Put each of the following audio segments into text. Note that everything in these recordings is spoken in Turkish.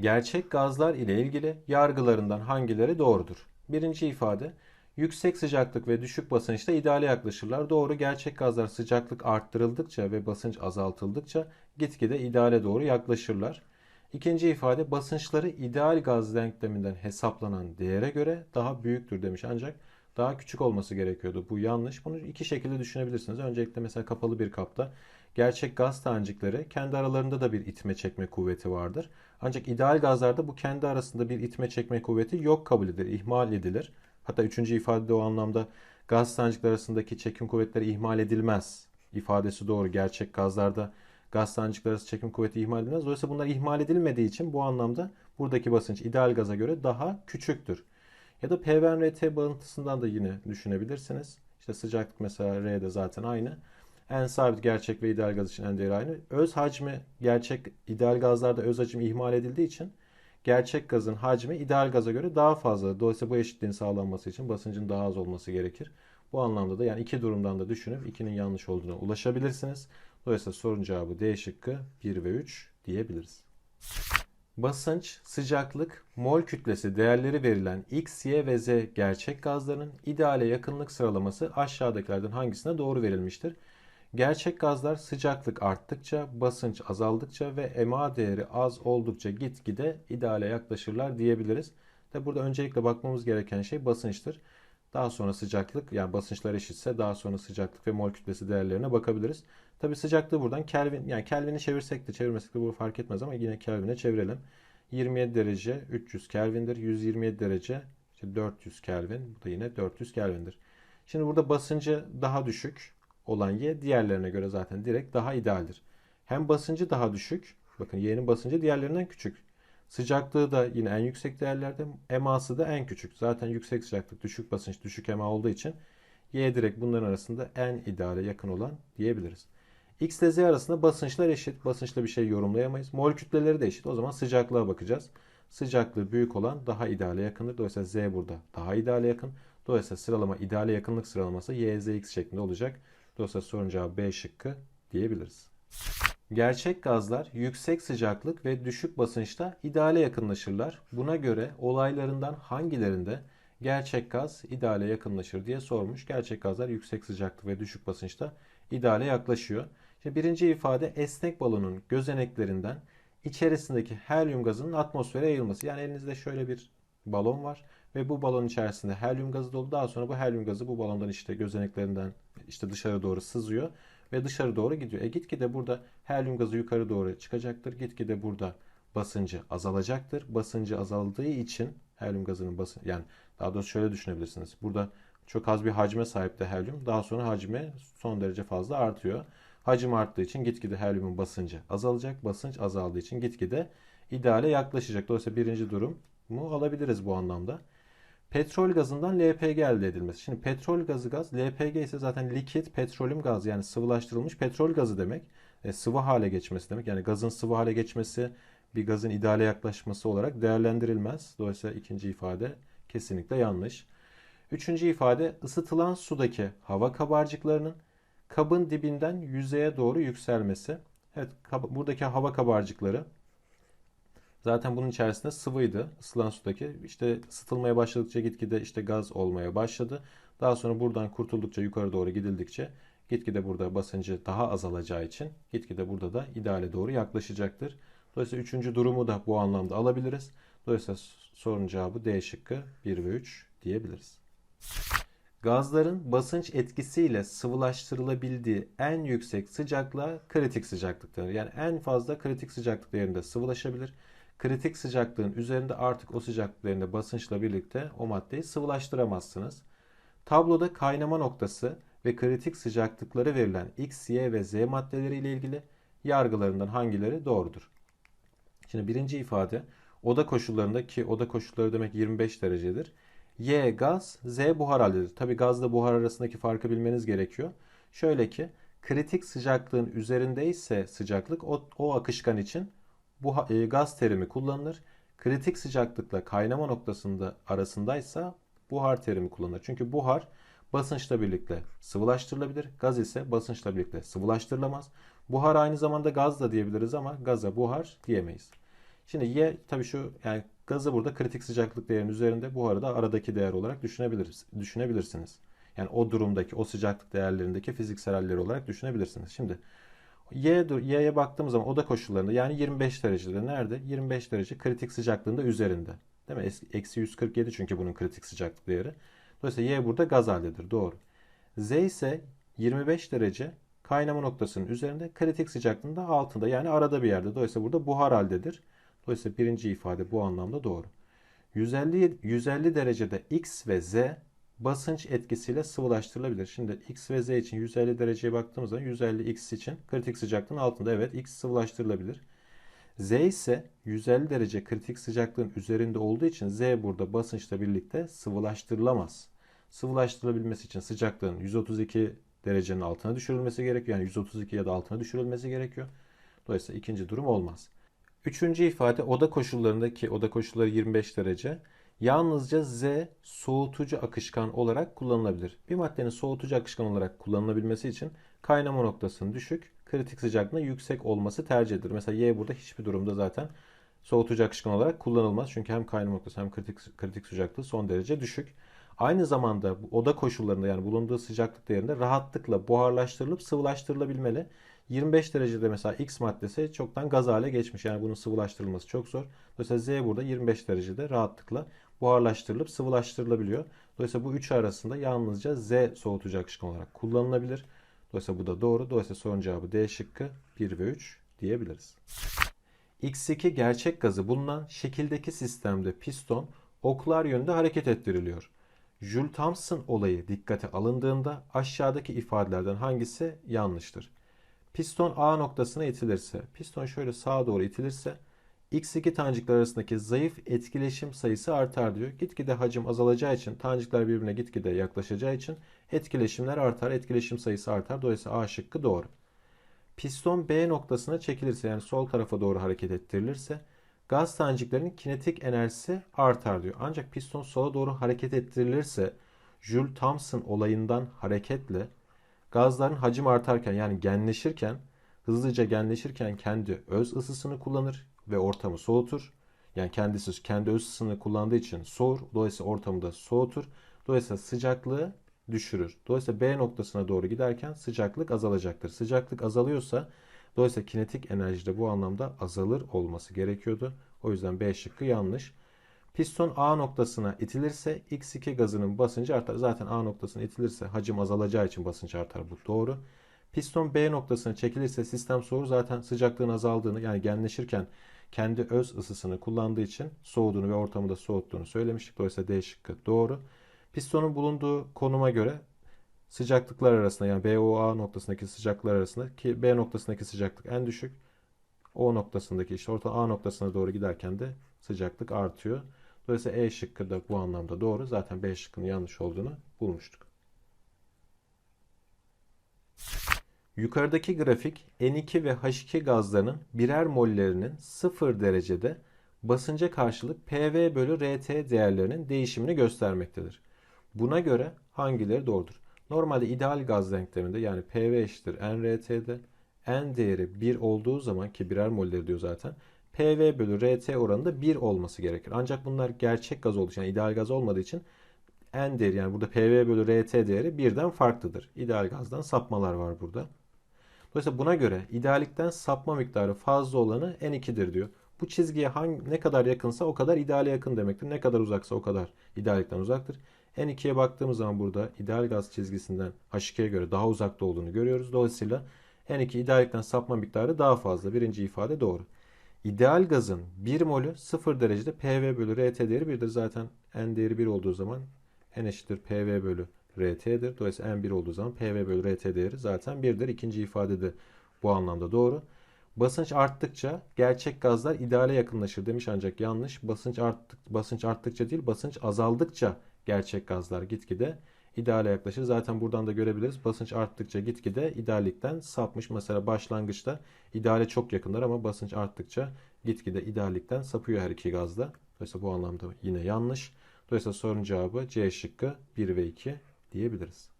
Gerçek gazlar ile ilgili yargılarından hangileri doğrudur? Birinci ifade yüksek sıcaklık ve düşük basınçta ideale yaklaşırlar. Doğru gerçek gazlar sıcaklık arttırıldıkça ve basınç azaltıldıkça gitgide ideale doğru yaklaşırlar. İkinci ifade basınçları ideal gaz denkleminden hesaplanan değere göre daha büyüktür demiş ancak daha küçük olması gerekiyordu. Bu yanlış. Bunu iki şekilde düşünebilirsiniz. Öncelikle mesela kapalı bir kapta gerçek gaz tanecikleri kendi aralarında da bir itme çekme kuvveti vardır. Ancak ideal gazlarda bu kendi arasında bir itme çekme kuvveti yok kabul edilir, ihmal edilir. Hatta üçüncü ifade o anlamda gaz tanecikleri arasındaki çekim kuvvetleri ihmal edilmez ifadesi doğru. Gerçek gazlarda gaz tanecikleri arası çekim kuvveti ihmal edilmez. Dolayısıyla bunlar ihmal edilmediği için bu anlamda buradaki basınç ideal gaza göre daha küçüktür. Ya da P ve RT bağıntısından da yine düşünebilirsiniz. İşte sıcaklık mesela R'de zaten aynı. En sabit gerçek ve ideal gaz için en değeri aynı. Öz hacmi gerçek ideal gazlarda öz hacim ihmal edildiği için gerçek gazın hacmi ideal gaza göre daha fazla. Dolayısıyla bu eşitliğin sağlanması için basıncın daha az olması gerekir. Bu anlamda da yani iki durumdan da düşünüp ikinin yanlış olduğuna ulaşabilirsiniz. Dolayısıyla sorun cevabı D şıkkı 1 ve 3 diyebiliriz. Basınç, sıcaklık, mol kütlesi değerleri verilen X, Y ve Z gerçek gazların ideale yakınlık sıralaması aşağıdakilerden hangisine doğru verilmiştir? Gerçek gazlar sıcaklık arttıkça, basınç azaldıkça ve MA değeri az oldukça gitgide ideale yaklaşırlar diyebiliriz. Tabi burada öncelikle bakmamız gereken şey basınçtır. Daha sonra sıcaklık yani basınçlar eşitse daha sonra sıcaklık ve mol kütlesi değerlerine bakabiliriz. Tabi sıcaklığı buradan Kelvin yani Kelvin'i çevirsek de çevirmesek de bu fark etmez ama yine Kelvin'e çevirelim. 27 derece 300 Kelvin'dir. 127 derece işte 400 Kelvin. Bu da yine 400 Kelvin'dir. Şimdi burada basıncı daha düşük olan Y diğerlerine göre zaten direkt daha idealdir. Hem basıncı daha düşük. Bakın Y'nin basıncı diğerlerinden küçük. Sıcaklığı da yine en yüksek değerlerde. EMA'sı da en küçük. Zaten yüksek sıcaklık, düşük basınç, düşük EMA olduğu için Y direkt bunların arasında en ideale yakın olan diyebiliriz. X ile Z arasında basınçlar eşit. Basınçla bir şey yorumlayamayız. Mol kütleleri de eşit. O zaman sıcaklığa bakacağız. Sıcaklığı büyük olan daha ideale yakındır. Dolayısıyla Z burada daha ideale yakın. Dolayısıyla sıralama ideale yakınlık sıralaması Y, Z, X şeklinde olacak. Dolayısıyla sorun cevabı B şıkkı diyebiliriz. Gerçek gazlar yüksek sıcaklık ve düşük basınçta ideale yakınlaşırlar. Buna göre olaylarından hangilerinde gerçek gaz ideale yakınlaşır diye sormuş. Gerçek gazlar yüksek sıcaklık ve düşük basınçta ideale yaklaşıyor. Şimdi birinci ifade esnek balonun gözeneklerinden içerisindeki helyum gazının atmosfere yayılması. Yani elinizde şöyle bir balon var ve bu balon içerisinde helyum gazı dolu. Daha sonra bu helyum gazı bu balondan işte gözeneklerinden işte dışarı doğru sızıyor ve dışarı doğru gidiyor. E gitgide burada helyum gazı yukarı doğru çıkacaktır. Gitgide burada basıncı azalacaktır. Basıncı azaldığı için helyum gazının basın yani daha doğrusu şöyle düşünebilirsiniz. Burada çok az bir hacme sahip de helyum. Daha sonra hacmi son derece fazla artıyor. Hacim arttığı için gitgide helyumun basıncı azalacak. Basınç azaldığı için gitgide ideale yaklaşacak. Dolayısıyla birinci durum mu alabiliriz bu anlamda. Petrol gazından LPG elde edilmesi. Şimdi petrol gazı gaz, LPG ise zaten likit petrolüm gaz yani sıvılaştırılmış petrol gazı demek. E, sıvı hale geçmesi demek. Yani gazın sıvı hale geçmesi bir gazın ideale yaklaşması olarak değerlendirilmez. Dolayısıyla ikinci ifade kesinlikle yanlış. Üçüncü ifade ısıtılan sudaki hava kabarcıklarının kabın dibinden yüzeye doğru yükselmesi. Evet buradaki hava kabarcıkları zaten bunun içerisinde sıvıydı. Isılan sudaki işte ısıtılmaya başladıkça gitgide işte gaz olmaya başladı. Daha sonra buradan kurtuldukça yukarı doğru gidildikçe gitgide burada basıncı daha azalacağı için gitgide burada da ideale doğru yaklaşacaktır. Dolayısıyla üçüncü durumu da bu anlamda alabiliriz. Dolayısıyla sorun cevabı D şıkkı 1 ve 3 diyebiliriz. Gazların basınç etkisiyle sıvılaştırılabildiği en yüksek sıcaklığa kritik sıcaklık denir. Yani en fazla kritik sıcaklık değerinde sıvılaşabilir. Kritik sıcaklığın üzerinde artık o sıcaklık basınçla birlikte o maddeyi sıvılaştıramazsınız. Tabloda kaynama noktası ve kritik sıcaklıkları verilen X, Y ve Z maddeleri ile ilgili yargılarından hangileri doğrudur? Şimdi birinci ifade oda koşullarında ki oda koşulları demek 25 derecedir. Y gaz, Z buhar halidir. Tabi gazla buhar arasındaki farkı bilmeniz gerekiyor. Şöyle ki kritik sıcaklığın üzerinde ise sıcaklık o, o akışkan için bu e, gaz terimi kullanılır. Kritik sıcaklıkla kaynama noktasında arasındaysa buhar terimi kullanılır. Çünkü buhar basınçla birlikte sıvılaştırılabilir. Gaz ise basınçla birlikte sıvılaştırılamaz. Buhar aynı zamanda gaz da diyebiliriz ama gaza buhar diyemeyiz. Şimdi Y tabii şu yani gazı burada kritik sıcaklık değerinin üzerinde buharı da aradaki değer olarak düşünebiliriz, düşünebilirsiniz. Yani o durumdaki o sıcaklık değerlerindeki fiziksel halleri olarak düşünebilirsiniz. Şimdi Y, Y'ye baktığımız zaman oda koşullarında yani 25 derecede nerede? 25 derece kritik sıcaklığında üzerinde. Değil mi? Eksi 147 çünkü bunun kritik sıcaklık değeri. Dolayısıyla Y burada gaz haldedir. Doğru. Z ise 25 derece kaynama noktasının üzerinde kritik sıcaklığında altında yani arada bir yerde. Dolayısıyla burada buhar haldedir. Dolayısıyla birinci ifade bu anlamda doğru. 150, 150 derecede X ve Z basınç etkisiyle sıvılaştırılabilir. Şimdi X ve Z için 150 dereceye baktığımız zaman 150 X için kritik sıcaklığın altında evet X sıvılaştırılabilir. Z ise 150 derece kritik sıcaklığın üzerinde olduğu için Z burada basınçla birlikte sıvılaştırılamaz. Sıvılaştırılabilmesi için sıcaklığın 132 derecenin altına düşürülmesi gerekiyor. Yani 132 ya da altına düşürülmesi gerekiyor. Dolayısıyla ikinci durum olmaz. Üçüncü ifade oda koşullarındaki oda koşulları 25 derece. Yalnızca Z soğutucu akışkan olarak kullanılabilir. Bir maddenin soğutucu akışkan olarak kullanılabilmesi için kaynama noktasının düşük, kritik sıcaklığında yüksek olması tercih edilir. Mesela Y burada hiçbir durumda zaten soğutucu akışkan olarak kullanılmaz. Çünkü hem kaynama noktası hem kritik, kritik sıcaklığı son derece düşük. Aynı zamanda oda koşullarında yani bulunduğu sıcaklık değerinde rahatlıkla buharlaştırılıp sıvılaştırılabilmeli. 25 derecede mesela X maddesi çoktan gaz hale geçmiş. Yani bunun sıvılaştırılması çok zor. Dolayısıyla Z burada 25 derecede rahatlıkla buharlaştırılıp sıvılaştırılabiliyor. Dolayısıyla bu üçü arasında yalnızca Z soğutucu akışkan olarak kullanılabilir. Dolayısıyla bu da doğru. Dolayısıyla sorun cevabı D şıkkı 1 ve 3 diyebiliriz. X2 gerçek gazı bulunan şekildeki sistemde piston oklar yönünde hareket ettiriliyor. Jules Thomson olayı dikkate alındığında aşağıdaki ifadelerden hangisi yanlıştır? Piston A noktasına itilirse, piston şöyle sağa doğru itilirse X2 tanecikler arasındaki zayıf etkileşim sayısı artar diyor. Gitgide hacim azalacağı için tanecikler birbirine gitgide yaklaşacağı için etkileşimler artar, etkileşim sayısı artar. Dolayısıyla A şıkkı doğru. Piston B noktasına çekilirse yani sol tarafa doğru hareket ettirilirse gaz taneciklerinin kinetik enerjisi artar diyor. Ancak piston sola doğru hareket ettirilirse Jules Thomson olayından hareketle gazların hacim artarken yani genleşirken hızlıca genleşirken kendi öz ısısını kullanır ve ortamı soğutur. Yani kendisi kendi öz ısısını kullandığı için soğur. Dolayısıyla ortamı da soğutur. Dolayısıyla sıcaklığı düşürür. Dolayısıyla B noktasına doğru giderken sıcaklık azalacaktır. Sıcaklık azalıyorsa dolayısıyla kinetik enerji de bu anlamda azalır olması gerekiyordu. O yüzden B şıkkı yanlış. Piston A noktasına itilirse X2 gazının basıncı artar. Zaten A noktasına itilirse hacim azalacağı için basınç artar. Bu doğru. Piston B noktasına çekilirse sistem soğur. Zaten sıcaklığın azaldığını yani genleşirken kendi öz ısısını kullandığı için soğuduğunu ve ortamı da soğuttuğunu söylemiştik. Dolayısıyla D şıkkı doğru. Pistonun bulunduğu konuma göre sıcaklıklar arasında yani B, O, A noktasındaki sıcaklıklar arasında ki B noktasındaki sıcaklık en düşük. O noktasındaki işte orta A noktasına doğru giderken de sıcaklık artıyor. Dolayısıyla E şıkkı da bu anlamda doğru. Zaten B şıkkının yanlış olduğunu bulmuştuk. Yukarıdaki grafik N2 ve H2 gazlarının birer mollerinin 0 derecede basınca karşılık PV bölü RT değerlerinin değişimini göstermektedir. Buna göre hangileri doğrudur? Normalde ideal gaz denkleminde yani PV eşittir NRT'de N değeri 1 olduğu zaman ki birer molleri diyor zaten PV bölü RT oranında 1 olması gerekir. Ancak bunlar gerçek gaz olduğu için yani ideal gaz olmadığı için N değeri yani burada PV bölü RT değeri birden farklıdır. İdeal gazdan sapmalar var burada. Dolayısıyla buna göre idealikten sapma miktarı fazla olanı N2'dir diyor. Bu çizgiye hangi, ne kadar yakınsa o kadar ideale yakın demektir. Ne kadar uzaksa o kadar idealikten uzaktır. N2'ye baktığımız zaman burada ideal gaz çizgisinden H2'ye göre daha uzakta olduğunu görüyoruz. Dolayısıyla N2 idealikten sapma miktarı daha fazla. Birinci ifade doğru. İdeal gazın 1 molü 0 derecede PV bölü RT değeri 1'dir. Zaten N değeri 1 olduğu zaman N eşittir PV bölü RT'dir. Dolayısıyla N1 olduğu zaman PV bölü RT değeri zaten 1'dir. İkinci ifade de bu anlamda doğru. Basınç arttıkça gerçek gazlar ideale yakınlaşır demiş ancak yanlış. Basınç arttık basınç arttıkça değil, basınç azaldıkça gerçek gazlar gitgide ideale yaklaşır. Zaten buradan da görebiliriz. Basınç arttıkça gitgide ideallikten sapmış. Mesela başlangıçta ideale çok yakınlar ama basınç arttıkça gitgide ideallikten sapıyor her iki gazda. Dolayısıyla bu anlamda yine yanlış. Dolayısıyla sorunun cevabı C şıkkı 1 ve 2 diyebiliriz.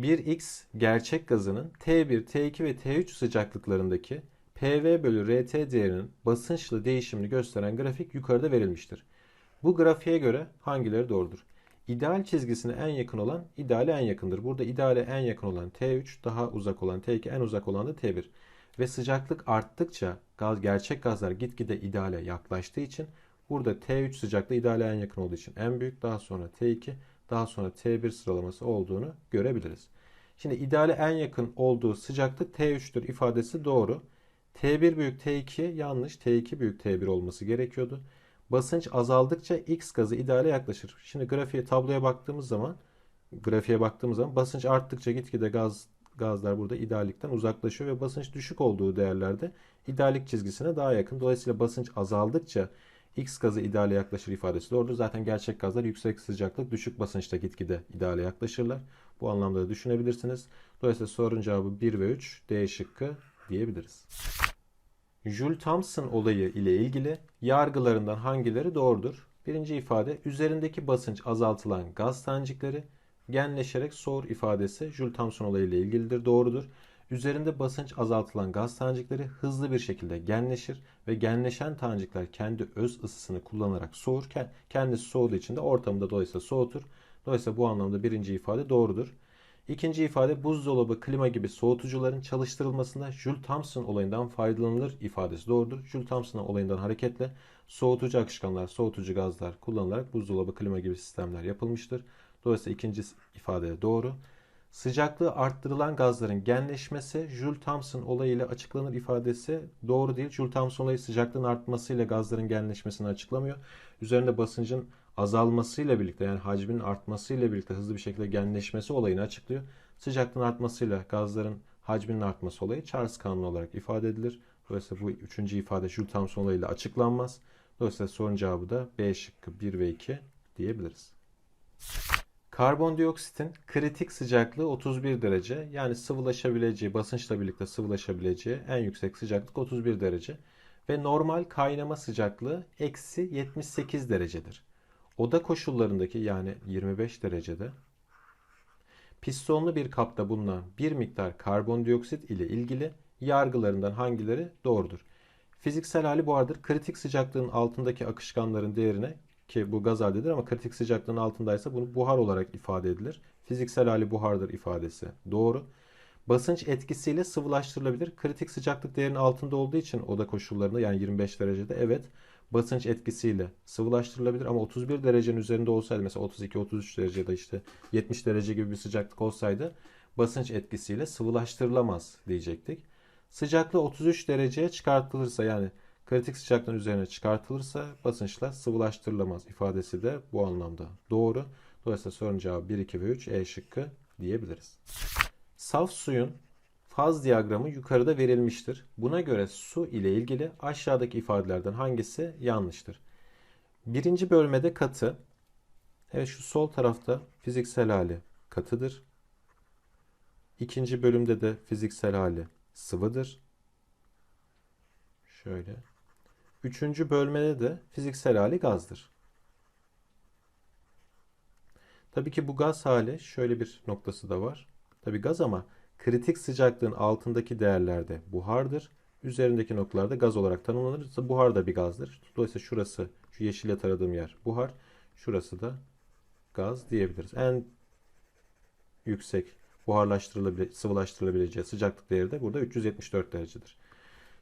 1x gerçek gazının T1, T2 ve T3 sıcaklıklarındaki PV bölü RT değerinin basınçlı değişimini gösteren grafik yukarıda verilmiştir. Bu grafiğe göre hangileri doğrudur? İdeal çizgisine en yakın olan ideale en yakındır. Burada ideale en yakın olan T3, daha uzak olan T2, en uzak olan da T1. Ve sıcaklık arttıkça gaz, gerçek gazlar gitgide ideale yaklaştığı için burada T3 sıcaklığı ideale en yakın olduğu için en büyük, daha sonra T2, daha sonra T1 sıralaması olduğunu görebiliriz. Şimdi ideale en yakın olduğu sıcaklık T3'tür ifadesi doğru. T1 büyük T2 yanlış. T2 büyük T1 olması gerekiyordu. Basınç azaldıkça X gazı ideale yaklaşır. Şimdi grafiğe tabloya baktığımız zaman grafiğe baktığımız zaman basınç arttıkça gitgide gaz gazlar burada ideallikten uzaklaşıyor ve basınç düşük olduğu değerlerde ideallik çizgisine daha yakın. Dolayısıyla basınç azaldıkça X gazı ideale yaklaşır ifadesi doğrudur. Zaten gerçek gazlar yüksek sıcaklık, düşük basınçta gitgide ideale yaklaşırlar. Bu anlamda da düşünebilirsiniz. Dolayısıyla sorunun cevabı 1 ve 3 D şıkkı diyebiliriz. Joule Thomson olayı ile ilgili yargılarından hangileri doğrudur? Birinci ifade üzerindeki basınç azaltılan gaz tanecikleri genleşerek soğur ifadesi Joule Thomson olayı ile ilgilidir. Doğrudur. Üzerinde basınç azaltılan gaz tanecikleri hızlı bir şekilde genleşir ve genleşen tanecikler kendi öz ısısını kullanarak soğurken kendisi soğuduğu için de ortamı da dolayısıyla soğutur. Dolayısıyla bu anlamda birinci ifade doğrudur. İkinci ifade buzdolabı, klima gibi soğutucuların çalıştırılmasında Joule Thomson olayından faydalanılır ifadesi doğrudur. Joule Thomson olayından hareketle soğutucu akışkanlar, soğutucu gazlar kullanılarak buzdolabı, klima gibi sistemler yapılmıştır. Dolayısıyla ikinci ifade doğru. Sıcaklığı arttırılan gazların genleşmesi Joule Thomson olayıyla açıklanır ifadesi doğru değil. Joule Thomson olayı sıcaklığın artmasıyla gazların genleşmesini açıklamıyor. Üzerinde basıncın azalmasıyla birlikte yani hacmin artmasıyla birlikte hızlı bir şekilde genleşmesi olayını açıklıyor. Sıcaklığın artmasıyla gazların hacminin artması olayı Charles kanunu olarak ifade edilir. Dolayısıyla bu üçüncü ifade Joule Thomson olayıyla açıklanmaz. Dolayısıyla sorun cevabı da B şıkkı 1 ve 2 diyebiliriz. Karbondioksitin kritik sıcaklığı 31 derece. Yani sıvılaşabileceği, basınçla birlikte sıvılaşabileceği en yüksek sıcaklık 31 derece. Ve normal kaynama sıcaklığı eksi 78 derecedir. Oda koşullarındaki yani 25 derecede pistonlu bir kapta bulunan bir miktar karbondioksit ile ilgili yargılarından hangileri doğrudur? Fiziksel hali buhardır. Kritik sıcaklığın altındaki akışkanların değerine ki bu gaz haldedir ama kritik sıcaklığın altındaysa bunu buhar olarak ifade edilir. Fiziksel hali buhardır ifadesi doğru. Basınç etkisiyle sıvılaştırılabilir. Kritik sıcaklık değerinin altında olduğu için oda koşullarında yani 25 derecede evet basınç etkisiyle sıvılaştırılabilir ama 31 derecenin üzerinde olsaydı mesela 32-33 derece ya da işte 70 derece gibi bir sıcaklık olsaydı basınç etkisiyle sıvılaştırılamaz diyecektik. Sıcaklığı 33 dereceye çıkartılırsa yani kritik sıcaklığın üzerine çıkartılırsa basınçla sıvılaştırılamaz ifadesi de bu anlamda doğru. Dolayısıyla sorunun cevabı 1, 2 ve 3 E şıkkı diyebiliriz. Saf suyun faz diyagramı yukarıda verilmiştir. Buna göre su ile ilgili aşağıdaki ifadelerden hangisi yanlıştır? Birinci bölmede katı. Evet şu sol tarafta fiziksel hali katıdır. İkinci bölümde de fiziksel hali sıvıdır. Şöyle. Üçüncü bölmede de fiziksel hali gazdır. Tabii ki bu gaz hali şöyle bir noktası da var. Tabii gaz ama kritik sıcaklığın altındaki değerlerde buhardır. Üzerindeki noktalarda gaz olarak tanımlanır. Buhar da bir gazdır. Dolayısıyla şurası, şu yeşille taradığım yer buhar. Şurası da gaz diyebiliriz. En yüksek buharlaştırılabilir, sıvılaştırılabileceği sıcaklık değeri de burada 374 derecedir.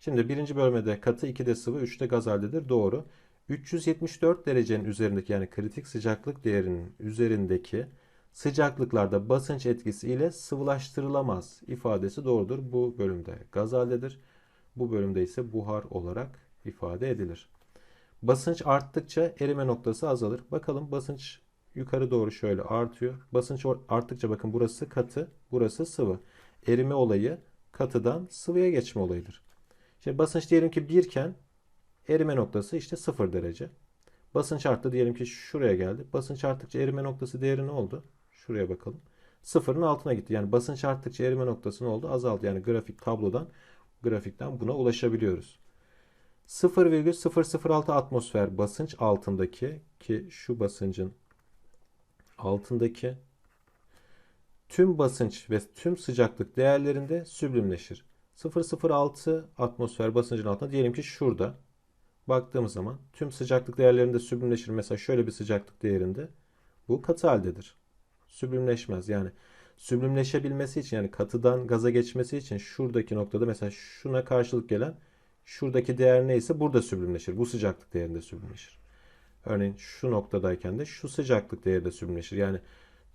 Şimdi birinci bölmede katı, 2'de sıvı, 3'te gaz haldedir. Doğru. 374 derecenin üzerindeki yani kritik sıcaklık değerinin üzerindeki sıcaklıklarda basınç etkisi ile sıvılaştırılamaz ifadesi doğrudur. Bu bölümde gaz haldedir. Bu bölümde ise buhar olarak ifade edilir. Basınç arttıkça erime noktası azalır. Bakalım basınç yukarı doğru şöyle artıyor. Basınç arttıkça bakın burası katı, burası sıvı. Erime olayı katıdan sıvıya geçme olayıdır. Şimdi basınç diyelim ki 1 iken erime noktası işte 0 derece. Basınç arttı diyelim ki şuraya geldi. Basınç arttıkça erime noktası değeri ne oldu? Şuraya bakalım. Sıfırın altına gitti. Yani basınç arttıkça erime noktası ne oldu? Azaldı. Yani grafik tablodan grafikten buna ulaşabiliyoruz. 0,006 atmosfer basınç altındaki ki şu basıncın altındaki tüm basınç ve tüm sıcaklık değerlerinde süblimleşir. 006 atmosfer basıncın altında diyelim ki şurada. Baktığımız zaman tüm sıcaklık değerlerinde süblimleşir. Mesela şöyle bir sıcaklık değerinde bu katı haldedir. Süblimleşmez. Yani süblimleşebilmesi için yani katıdan gaza geçmesi için şuradaki noktada mesela şuna karşılık gelen şuradaki değer neyse burada süblimleşir. Bu sıcaklık değerinde süblimleşir. Örneğin şu noktadayken de şu sıcaklık değeri de süblimleşir. Yani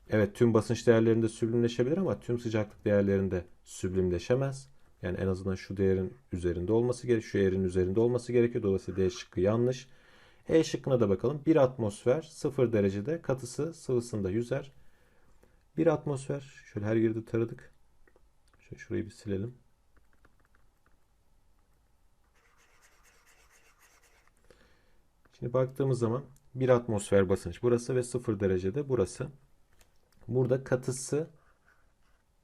evet tüm basınç değerlerinde süblimleşebilir ama tüm sıcaklık değerlerinde süblimleşemez. Yani en azından şu değerin üzerinde olması gerekiyor. Şu değerin üzerinde olması gerekiyor. Dolayısıyla D şıkkı yanlış. E şıkkına da bakalım. 1 atmosfer 0 derecede katısı sıvısında yüzer. 1 atmosfer şöyle her yeri de taradık. Şöyle şurayı bir silelim. Şimdi baktığımız zaman 1 atmosfer basınç burası ve 0 derecede burası. Burada katısı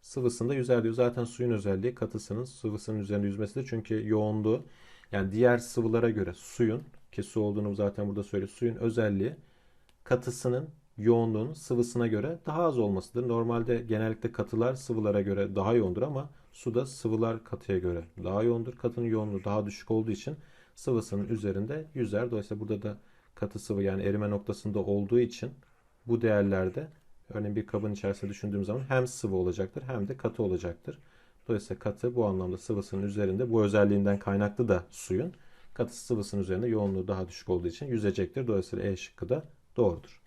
sıvısında yüzer diyor. Zaten suyun özelliği katısının sıvısının üzerinde yüzmesidir. Çünkü yoğunluğu yani diğer sıvılara göre suyun ki su olduğunu zaten burada söylüyor. Suyun özelliği katısının yoğunluğunun sıvısına göre daha az olmasıdır. Normalde genellikle katılar sıvılara göre daha yoğundur ama suda sıvılar katıya göre daha yoğundur. Katının yoğunluğu daha düşük olduğu için sıvısının üzerinde yüzer. Dolayısıyla burada da katı sıvı yani erime noktasında olduğu için bu değerlerde örneğin bir kabın içerisinde düşündüğüm zaman hem sıvı olacaktır hem de katı olacaktır. Dolayısıyla katı bu anlamda sıvısının üzerinde bu özelliğinden kaynaklı da suyun katı sıvısının üzerinde yoğunluğu daha düşük olduğu için yüzecektir. Dolayısıyla E şıkkı da doğrudur.